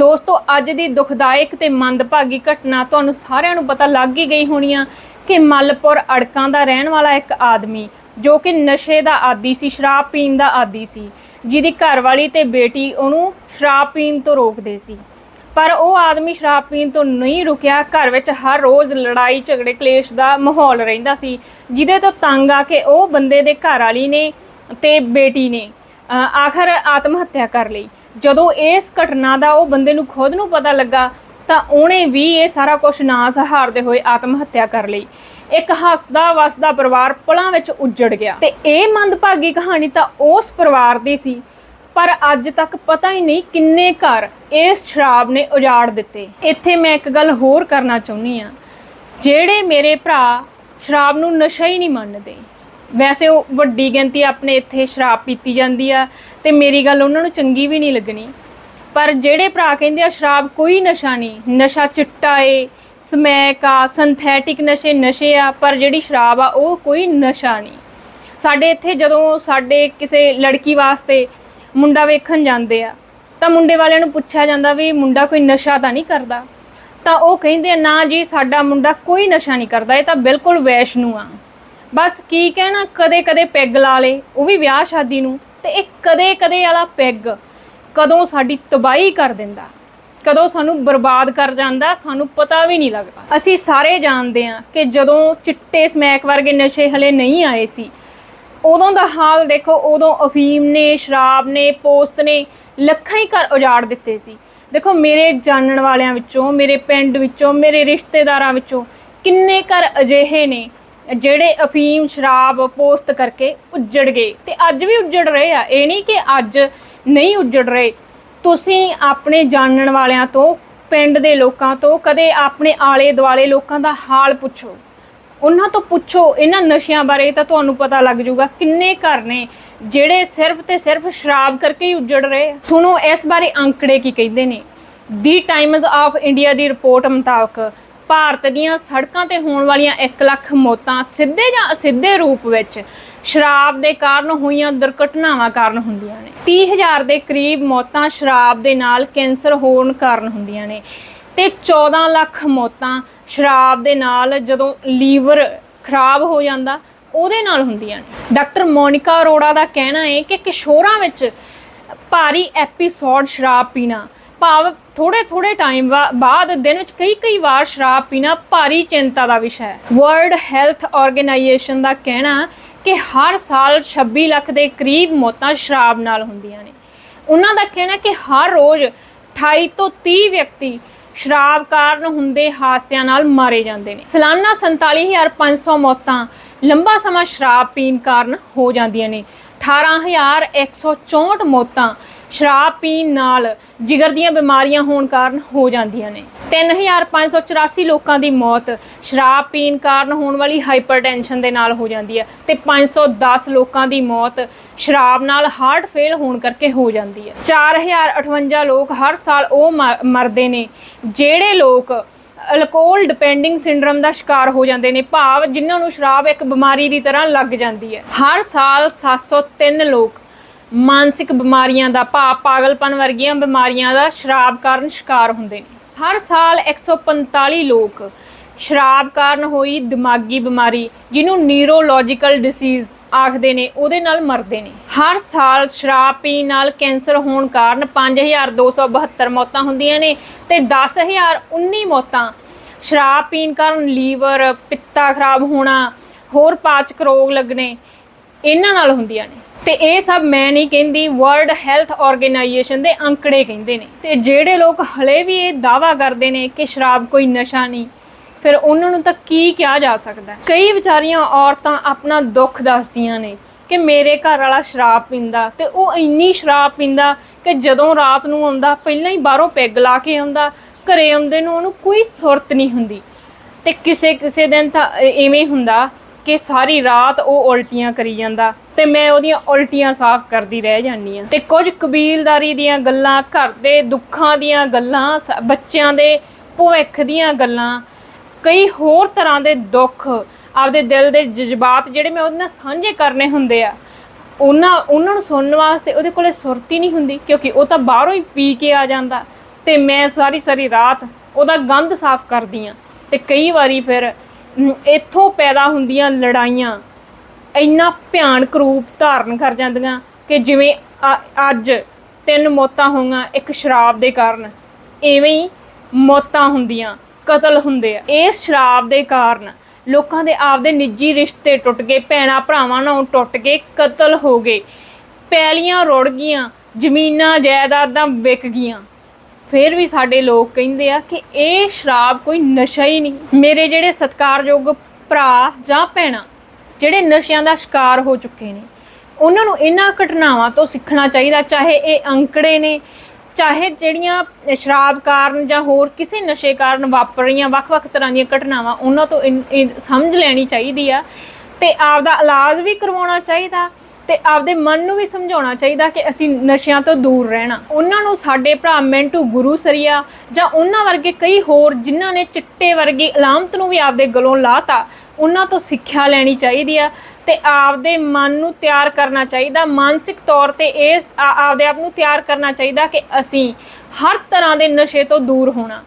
ਦੋਸਤੋ, ਅੱਜ ਦੀ ਦੁਖਦਾਇਕ ਤੇ ਮੰਦਭਾਗੀ ਘਟਨਾ ਤੁਹਾਨੂੰ ਸਾਰਿਆਂ ਨੂੰ ਪਤਾ ਲੱਗ ਹੀ ਗਈ ਹੋਣੀ ਆ ਕਿ ਮੱਲਪੁਰ ਅੜਕਾਂ ਦਾ ਰਹਿਣ ਵਾਲਾ ਇੱਕ ਆਦਮੀ, ਜੋ ਕਿ ਨਸ਼ੇ ਦਾ ਆਦੀ ਸੀ, ਸ਼ਰਾਬ ਪੀਣ ਦਾ ਆਦੀ ਸੀ, ਜਿਹਦੀ ਘਰਵਾਲੀ ਤੇ ਬੇਟੀ ਉਹਨੂੰ ਸ਼ਰਾਬ ਪੀਣ ਤੋਂ ਰੋਕਦੇ ਸੀ। ਪਰ ਉਹ ਆਦਮੀ ਸ਼ਰਾਬ ਪੀਣ ਤੋਂ ਨਹੀਂ ਰੁਕਿਆ, ਘਰ ਵਿੱਚ ਹਰ ਰੋਜ਼ ਲੜਾਈ, ਝਗੜੇ, ਕਲੇਸ਼ ਦਾ ਮਾਹੌਲ ਰਹਿੰਦਾ ਸੀ, ਜਿਹਦੇ ਤੋਂ ਤੰਗ ਆ ਕੇ ਉਹ ਬੰਦੇ ਦੇ ਘਰ ਵਾਲੀ ਨੇ ਤੇ ਬੇਟੀ ਨੇ ਆਖਰ ਆਤਮ ਹੱਤਿਆ ਕਰ ਲਈ। ਜਦੋਂ ਇਸ ਘਟਨਾ ਦਾ ਉਹ ਬੰਦੇ ਨੂੰ ਖੁਦ ਨੂੰ ਪਤਾ ਲੱਗਾ, ਤਾਂ ਉਹਨੇ ਵੀ ਇਹ ਸਾਰਾ ਕੁਝ ਨਾ ਸਹਾਰਦੇ ਹੋਏ ਆਤਮ ਹੱਤਿਆ ਕਰ ਲਈ। ਇੱਕ ਹੱਸਦਾ ਵਸਦਾ ਪਰਿਵਾਰ ਪਲਾਂ ਵਿੱਚ ਉੱਜੜ ਗਿਆ। ਤੇ ਇਹ ਮੰਦਭਾਗੀ ਕਹਾਣੀ ਤਾਂ ਉਸ ਪਰਿਵਾਰ ਦੀ ਸੀ, ਪਰ ਅੱਜ ਤੱਕ ਪਤਾ ਹੀ ਨਹੀਂ ਕਿੰਨੇ ਘਰ ਇਸ ਸ਼ਰਾਬ ਨੇ ਉਜਾੜ ਦਿੱਤੇ। ਇੱਥੇ ਮੈਂ ਇੱਕ ਗੱਲ ਹੋਰ ਕਰਨਾ ਚਾਹੁੰਦੀ ਆ ਜਿਹੜੇ ਮੇਰੇ ਭਰਾ ਸ਼ਰਾਬ ਨੂੰ ਨਸ਼ਾ ਹੀ ਨਹੀਂ ਮੰਨਦੇ ਵੈਸੇ ਉਹ ਵੱਡੀ ਗਿਣਤੀ ਆਪਣੇ ਇੱਥੇ ਸ਼ਰਾਬ ਪੀਤੀ ਜਾਂਦੀ ਆ ਤੇ ਮੇਰੀ ਗੱਲ ਉਹਨਾਂ ਨੂੰ ਚੰਗੀ ਵੀ ਨਹੀਂ ਲੱਗਣੀ। ਪਰ ਜਿਹੜੇ ਭਰਾ ਕਹਿੰਦੇ ਆ ਸ਼ਰਾਬ ਕੋਈ ਨਸ਼ਾ ਨਹੀਂ, ਨਸ਼ਾ ਚਿੱਟਾ ਏ, ਸਮੈਕ ਆ ਸਿੰਥੈਟਿਕ ਨਸ਼ੇ ਨਸ਼ੇ ਆ, ਪਰ ਜਿਹੜੀ ਸ਼ਰਾਬ ਆ ਉਹ ਕੋਈ ਨਸ਼ਾ ਨਹੀਂ। ਸਾਡੇ ਇੱਥੇ ਜਦੋਂ ਸਾਡੇ ਕਿਸੇ ਲੜਕੀ ਵਾਸਤੇ ਮੁੰਡਾ ਵੇਖਣ ਜਾਂਦੇ ਆ, ਤਾਂ ਮੁੰਡੇ ਵਾਲਿਆਂ ਨੂੰ ਪੁੱਛਿਆ ਜਾਂਦਾ ਵੀ ਮੁੰਡਾ ਕੋਈ ਨਸ਼ਾ ਤਾਂ ਨਹੀਂ ਕਰਦਾ। ਤਾਂ ਉਹ ਕਹਿੰਦੇ ਆ, ਨਾ ਜੀ, ਸਾਡਾ ਮੁੰਡਾ ਕੋਈ ਨਸ਼ਾ ਨਹੀਂ ਕਰਦਾ, ਇਹ ਤਾਂ ਬਿਲਕੁਲ ਵੈਸ਼ਨੂ ਆ। ਬਸ ਕੀ ਕਹਿਣਾ, ਕਦੇ ਕਦੇ ਪੈਗ ਲਾ ਲੇ, ਉਹ ਵੀ ਵਿਆਹ ਸ਼ਾਦੀ ਨੂੰ, ਤੇ ਇਹ ਕਦੇ ਕਦੇ ਵਾਲਾ ਪੈਗ ਕਦੋਂ ਸਾਡੀ ਤਬਾਹੀ ਕਰ ਦਿੰਦਾ, ਕਦੋਂ ਸਾਨੂੰ ਬਰਬਾਦ ਕਰ ਜਾਂਦਾ, ਸਾਨੂੰ ਪਤਾ ਵੀ ਨਹੀਂ ਲੱਗਦਾ। ਅਸੀਂ ਸਾਰੇ ਜਾਣਦੇ ਹਾਂ ਕਿ ਜਦੋਂ ਚਿੱਟੇ ਸਮੈਕ ਵਰਗੇ ਨਸ਼ੇ ਹਲੇ ਨਹੀਂ ਆਏ ਸੀ, ਉਦੋਂ ਦਾ ਹਾਲ ਦੇਖੋ, ਉਦੋਂ ਅਫੀਮ ਨੇ, ਸ਼ਰਾਬ ਨੇ, ਪੋਸਤ ਨੇ ਲੱਖਾਂ ਹੀ ਘਰ ਉਜਾੜ ਦਿੱਤੇ ਸੀ। ਦੇਖੋ, ਮੇਰੇ ਜਾਣਨ ਵਾਲਿਆਂ ਵਿੱਚੋਂ, ਮੇਰੇ ਪਿੰਡ ਵਿੱਚੋਂ, ਮੇਰੇ ਰਿਸ਼ਤੇਦਾਰਾਂ ਵਿੱਚੋਂ ਕਿੰਨੇ ਘਰ ਅਜਿਹੇ ਨੇ ਜਿਹੜੇ ਅਫੀਮ, ਸ਼ਰਾਬ ਪੋਸਟ ਕਰਕੇ ਉੱਜੜ ਗਏ ਤੇ ਅੱਜ ਵੀ ਉੱਜੜ ਰਹੇ ਆ। ਇਹ ਨਹੀਂ ਕਿ ਅੱਜ ਨਹੀਂ ਉੱਜੜ ਰਹੇ। ਤੁਸੀਂ ਆਪਣੇ ਜਾਣਨ ਵਾਲਿਆਂ ਤੋਂ, ਪਿੰਡ ਦੇ ਲੋਕਾਂ ਤੋਂ, ਕਦੇ ਆਪਣੇ ਆਲੇ ਦੁਆਲੇ ਲੋਕਾਂ ਦਾ ਹਾਲ ਪੁੱਛੋ। ਉਹਨਾਂ ਤੋਂ ਪੁੱਛੋ, ਇਹਨਾਂ ਨਸ਼ਿਆਂ ਬਾਰੇ ਤਾਂ ਤੁਹਾਨੂੰ ਪਤਾ ਲੱਗ ਜਾਊਗਾ ਕਿੰਨੇ ਘਰ ਨੇ ਜਿਹੜੇ ਸਿਰਫ ਤੇ ਸਿਰਫ ਸ਼ਰਾਬ ਕਰਕੇ ਹੀ ਉੱਜੜ ਰਹੇ ਸੁਣੋ, ਇਸ ਬਾਰੇ ਅੰਕੜੇ ਕੀ ਕਹਿੰਦੇ ਨੇ। ਦੀ ਟਾਈਮਜ਼ ਆਫ ਇੰਡੀਆ ਦੀ ਰਿਪੋਰਟ ਮੁਤਾਬਕ ਭਾਰਤ ਦੀਆਂ ਸੜਕਾਂ ਤੇ ਹੋਣ ਵਾਲੀਆਂ 1 ਲੱਖ ਮੌਤਾਂ ਸਿੱਧੇ ਜਾਂ ਅਸਿੱਧੇ ਰੂਪ ਵਿੱਚ ਸ਼ਰਾਬ ਦੇ ਕਾਰਨ ਹੋਈਆਂ ਦੁਰਘਟਨਾਵਾਂ ਕਾਰਨ ਹੁੰਦੀਆਂ ਨੇ। 30000 ਦੇ ਕਰੀਬ ਮੌਤਾਂ ਸ਼ਰਾਬ ਦੇ ਨਾਲ ਕੈਂਸਰ ਹੋਣ ਕਾਰਨ ਹੁੰਦੀਆਂ ਨੇ ਤੇ 14 ਲੱਖ ਮੌਤਾਂ ਸ਼ਰਾਬ ਦੇ ਨਾਲ ਜਦੋਂ ਲੀਵਰ ਖਰਾਬ ਹੋ ਜਾਂਦਾ, ਉਹਦੇ ਨਾਲ ਹੁੰਦੀਆਂ ਨੇ। ਡਾਕਟਰ ਮੋਨਿਕਾ ਅਰੋੜਾ ਦਾ ਕਹਿਣਾ ਹੈ ਕਿ ਕਿਸ਼ੋਰਾਂ ਵਿੱਚ ਭਾਰੀ ਐਪੀਸੋਡ ਸ਼ਰਾਬ ਪੀਣਾ ਭਾਵ ਥੋੜੇ ਥੋੜੇ ਟਾਈਮ ਬਾਅਦ ਦਿਨ ਵਿੱਚ ਕਈ ਕਈ ਵਾਰ ਸ਼ਰਾਬ ਪੀਣਾ ਭਾਰੀ ਚਿੰਤਾ ਦਾ ਵਿਸ਼ਾ ਹੈ। ਵਰਲਡ ਹੈਲਥ ਆਰਗੇਨਾਈਜੇਸ਼ਨ ਦਾ ਕਹਿਣਾ ਕਿ ਹਰ ਸਾਲ 26 ਲੱਖ ਦੇ ਕਰੀਬ ਮੌਤਾਂ ਸ਼ਰਾਬ ਨਾਲ ਹੁੰਦੀਆਂ ਨੇ। ਉਹਨਾਂ ਦਾ ਕਹਿਣਾ ਕਿ ਹਰ ਰੋਜ਼ 28 ਤੋਂ 30 ਵਿਅਕਤੀ ਸ਼ਰਾਬ ਕਾਰਨ ਹੁੰਦੇ ਹਾਦਸਿਆਂ ਨਾਲ ਮਾਰੇ ਜਾਂਦੇ ਨੇ। ਸਾਲਾਨਾ 47500 ਮੌਤਾਂ ਲੰਬਾ ਸਮਾਂ ਸ਼ਰਾਬ ਪੀਣ ਕਾਰਨ ਹੋ ਜਾਂਦੀਆਂ ਨੇ। 18164 ਮੌਤਾਂ ਸ਼ਰਾਬ ਪੀਣ ਨਾਲ ਜਿਗਰ ਦੀਆਂ ਬਿਮਾਰੀਆਂ ਹੋਣ ਕਾਰਨ ਹੋ ਜਾਂਦੀਆਂ ਨੇ। 3584 ਲੋਕਾਂ ਦੀ ਮੌਤ ਸ਼ਰਾਬ ਪੀਣ ਕਾਰਨ ਹੋਣ ਵਾਲੀ ਹਾਈਪਰਟੈਂਸ਼ਨ ਦੇ ਨਾਲ ਹੋ ਜਾਂਦੀ ਹੈ ਤੇ 510 ਲੋਕਾਂ ਦੀ ਮੌਤ ਸ਼ਰਾਬ ਨਾਲ ਹਾਰਟ ਫੇਲ ਹੋਣ ਕਰਕੇ ਹੋ ਜਾਂਦੀ ਹੈ। 4058 ਲੋਕ ਹਰ ਸਾਲ ਉਹ ਮਰਦੇ ਨੇ ਜਿਹੜੇ ਲੋਕ ਅਲਕੋਹਲ ਡਿਪੈਂਡਿੰਗ ਸਿੰਡਰਮ ਦਾ ਸ਼ਿਕਾਰ ਹੋ ਜਾਂਦੇ ਨੇ। ਭਾਵ ਜਿਨ੍ਹਾਂ ਨੂੰ ਸ਼ਰਾਬ ਇੱਕ ਬਿਮਾਰੀ ਦੀ ਤਰ੍ਹਾਂ ਲੱਗ ਜਾਂਦੀ ਹੈ। ਹਰ ਸਾਲ 703 ਲੋਕ ਮਾਨਸਿਕ ਬਿਮਾਰੀਆਂ ਦਾ ਭਾਵ ਪਾਗਲਪਨ ਵਰਗੀਆਂ ਬਿਮਾਰੀਆਂ ਦਾ ਸ਼ਰਾਬ ਕਾਰਨ ਸ਼ਿਕਾਰ ਹੁੰਦੇ ਨੇ। ਹਰ ਸਾਲ 145 ਲੋਕ ਸ਼ਰਾਬ ਕਾਰਨ ਹੋਈ ਦਿਮਾਗੀ ਬਿਮਾਰੀ, ਜਿਹਨੂੰ ਨਿਊਰੋਲੋਜੀਕਲ ਡਿਸੀਜ਼ ਆਖਦੇ ਨੇ, ਉਹਦੇ ਨਾਲ ਮਰਦੇ ਨੇ। ਹਰ ਸਾਲ ਸ਼ਰਾਬ ਪੀਣ ਨਾਲ ਕੈਂਸਰ ਹੋਣ ਕਾਰਨ 5272 ਮੌਤਾਂ ਹੁੰਦੀਆਂ ਨੇ ਤੇ 10019 ਮੌਤਾਂ ਸ਼ਰਾਬ ਪੀਣ ਕਾਰਨ ਲੀਵਰ, ਪਿੱਤਾ ਖਰਾਬ ਹੋਣਾ, ਹੋਰ ਪਾਚਕ ਰੋਗ ਲੱਗਣੇ, ਇਹਨਾਂ ਨਾਲ ਹੁੰਦੀਆਂ ਨੇ। ਤੇ ਇਹ ਸਭ ਮੈਂ ਨਹੀਂ ਕਹਿੰਦੀ ਵਰਲਡ ਹੈਲਥ ਆਰਗੇਨਾਈਜੇਸ਼ਨ ਦੇ ਅੰਕੜੇ ਕਹਿੰਦੇ ਨੇ। ਤੇ ਜਿਹੜੇ ਲੋਕ ਹਲੇ ਵੀ ਇਹ ਦਾਵਾ ਕਰਦੇ ਨੇ ਕਿ ਸ਼ਰਾਬ ਕੋਈ ਨਸ਼ਾ ਨਹੀਂ, ਫਿਰ ਉਹਨਾਂ ਨੂੰ ਤਾਂ ਕੀ ਕਿਹਾ ਜਾ ਸਕਦਾ? ਕਈ ਵਿਚਾਰੀਆਂ ਔਰਤਾਂ ਆਪਣਾ ਦੁੱਖ ਦੱਸਦੀਆਂ ਨੇ ਕਿ ਮੇਰੇ ਘਰ ਵਾਲਾ ਸ਼ਰਾਬ ਪੀਂਦਾ ਤੇ ਉਹ ਇੰਨੀ ਸ਼ਰਾਬ ਪੀਂਦਾ ਕਿ ਜਦੋਂ ਰਾਤ ਨੂੰ ਆਉਂਦਾ, ਪਹਿਲਾਂ ਹੀ ਬਾਹਰੋਂ ਪੈਗ ਲਾ ਕੇ ਆਉਂਦਾ, ਘਰੇ ਆਉਂਦੇ ਨੂੰ ਉਹਨੂੰ ਕੋਈ ਸੁਰਤ ਨਹੀਂ ਹੁੰਦੀ। ਤੇ ਕਿਸੇ ਕਿਸੇ ਦਿਨ ਤਾਂ ਐ- ਐਵੇਂ ਹੁੰਦਾ ਕਿ ਸਾਰੀ ਰਾਤ ਉਹ ਉਲਟੀਆਂ ਕਰੀ ਜਾਂਦਾ ਤੇ ਮੈਂ ਉਹਦੀਆਂ ਉਲਟੀਆਂ ਸਾਫ਼ ਕਰਦੀ ਰਹਿ ਜਾਂਦੀ ਆ ਤੇ ਕੁਝ ਕਬੀਲਦਾਰੀ ਦੀਆਂ ਗੱਲਾਂ, ਘਰ ਦੇ ਦੁੱਖਾਂ ਦੀਆਂ ਗੱਲਾਂ, ਸ- ਬੱਚਿਆਂ ਦੇ ਭਵਿੱਖ ਦੀਆਂ ਗੱਲਾਂ, ਕਈ ਹੋਰ ਤਰ੍ਹਾਂ ਦੇ ਦੁੱਖ, ਆਪਦੇ ਦਿਲ ਦੇ ਜਜ਼ਬਾਤ ਜਿਹੜੇ ਮੈਂ ਉਹਦੇ ਨਾਲ ਸਾਂਝੇ ਕਰਨੇ ਹੁੰਦੇ ਆ, ਉਹਨਾਂ ਉਹਨਾਂ ਨੂੰ ਸੁਣਨ ਵਾਸਤੇ ਉਹਦੇ ਕੋਲੇ ਸੁਰਤੀ ਨਹੀਂ ਹੁੰਦੀ ਕਿਉਂਕਿ ਉਹ ਤਾਂ ਬਾਹਰੋਂ ਹੀ ਪੀ ਕੇ ਆ ਜਾਂਦਾ। ਤੇ ਮੈਂ ਸਾਰੀ ਸਾਰੀ ਰਾਤ ਉਹਦਾ ਗੰਦ ਸਾਫ਼ ਕਰਦੀ ਆ ਤੇ ਕਈ ਵਾਰੀ ਫਿਰ ਇੱਥੋਂ ਪੈਦਾ ਹੁੰਦੀਆਂ ਲੜਾਈਆਂ, ਇੰਨਾ ਭਿਆਨਕ ਰੂਪ ਧਾਰਨ ਕਰ ਜਾਂਦੀਆਂ ਕਿ ਜਿਵੇਂ ਅ- ਅੱਜ ਤਿੰਨ ਮੌਤਾਂ ਹੋਈਆਂ ਇੱਕ ਸ਼ਰਾਬ ਦੇ ਕਾਰਨ, ਐਵੇਂ ਹੀ ਮੌਤਾਂ ਹੁੰਦੀਆਂ, ਕਤਲ ਹੁੰਦੇ ਆ। ਇਸ ਸ਼ਰਾਬ ਦੇ ਕਾਰਨ ਲੋਕਾਂ ਦੇ ਆਪਦੇ ਨਿੱਜੀ ਰਿਸ਼ਤੇ ਟੁੱਟ ਗਏ, ਭੈਣਾ ਭਰਾਵਾਂ ਨਾਲ ਟੁੱਟ ਗਏ, ਕਤਲ ਹੋ ਗਏ, ਪੈਲੀਆਂ ਰੁੜ ਗਈਆਂ, ਜ਼ਮੀਨਾਂ ਜਾਇਦਾਦਾਂ ਵਿਕ ਗਈਆਂ। ਫਿਰ ਵੀ ਸਾਡੇ ਲੋਕ ਕਹਿੰਦੇ ਆ ਕਿ ਇਹ ਸ਼ਰਾਬ ਕੋਈ ਨਸ਼ਾ ਹੀ ਨਹੀਂ। ਮੇਰੇ ਜਿਹੜੇ ਸਤਿਕਾਰਯੋਗ ਭਰਾ ਜਾਂ ਭੈਣਾਂ, ਜਿਹੜੇ ਨਸ਼ਿਆਂ ਦਾ ਸ਼ਿਕਾਰ ਹੋ ਚੁੱਕੇ ਨੇ, ਉਹਨਾਂ ਨੂੰ ਇਹਨਾਂ ਘਟਨਾਵਾਂ ਤੋਂ ਸਿੱਖਣਾ ਚਾਹੀਦਾ, ਚਾਹੇ ਇਹ ਅੰਕੜੇ ਨੇ, ਚਾਹੇ ਜਿਹੜੀਆਂ ਸ਼ਰਾਬ ਕਾਰਨ ਜਾਂ ਹੋਰ ਕਿਸੇ ਨਸ਼ੇ ਕਾਰਨ ਵਾਪਰ ਰਹੀਆਂ, ਵੱਖ-ਵੱਖ ਤਰ੍ਹਾਂ ਦੀਆਂ ਘਟਨਾਵਾਂ, ਉਹਨਾਂ ਤੋਂ ਇਨ- ਇਹ ਸਮਝ ਲੈਣੀ ਚਾਹੀਦੀ ਆ ਤੇ ਆਪਦਾ ਇਲਾਜ ਵੀ ਕਰਵਾਉਣਾ ਚਾਹੀਦਾ। ਤੇ ਆਪਦੇ ਮਨ ਨੂੰ ਵੀ ਸਮਝਾਉਣਾ ਚਾਹੀਦਾ ਕਿ ਅਸੀਂ ਨਸ਼ਿਆਂ ਤੋਂ ਦੂਰ ਰਹਿਣਾ। ਉਹਨਾਂ ਨੂੰ ਸਾਡੇ ਭਰਾ ਮੈਂਟੂ ਗੁਰੂ ਸਰੀਆ ਜਾਂ ਉਹਨਾਂ ਵਰਗੇ ਕਈ ਹੋਰ ਜਿਨ੍ਹਾਂ ਨੇ ਚਿੱਟੇ ਵਰਗੀ ਅਲਾਮਤ ਨੂੰ ਵੀ ਆਪਦੇ ਗਲੋਂ ਲਾਤਾ, ਉਹਨਾਂ ਤੋਂ ਸਿੱਖਿਆ ਲੈਣੀ ਚਾਹੀਦੀ ਆ ਤੇ ਆਪਦੇ ਮਨ ਨੂੰ ਤਿਆਰ ਕਰਨਾ ਚਾਹੀਦਾ। ਮਾਨਸਿਕ ਤੌਰ ਤੇ ਇਹ ਆਪਦੇ ਆਪ ਨੂੰ ਤਿਆਰ ਕਰਨਾ ਚਾਹੀਦਾ ਕਿ ਅਸੀਂ ਹਰ ਤਰ੍ਹਾਂ ਦੇ ਨਸ਼ੇ ਤੋਂ ਦੂਰ ਹੋਣਾ।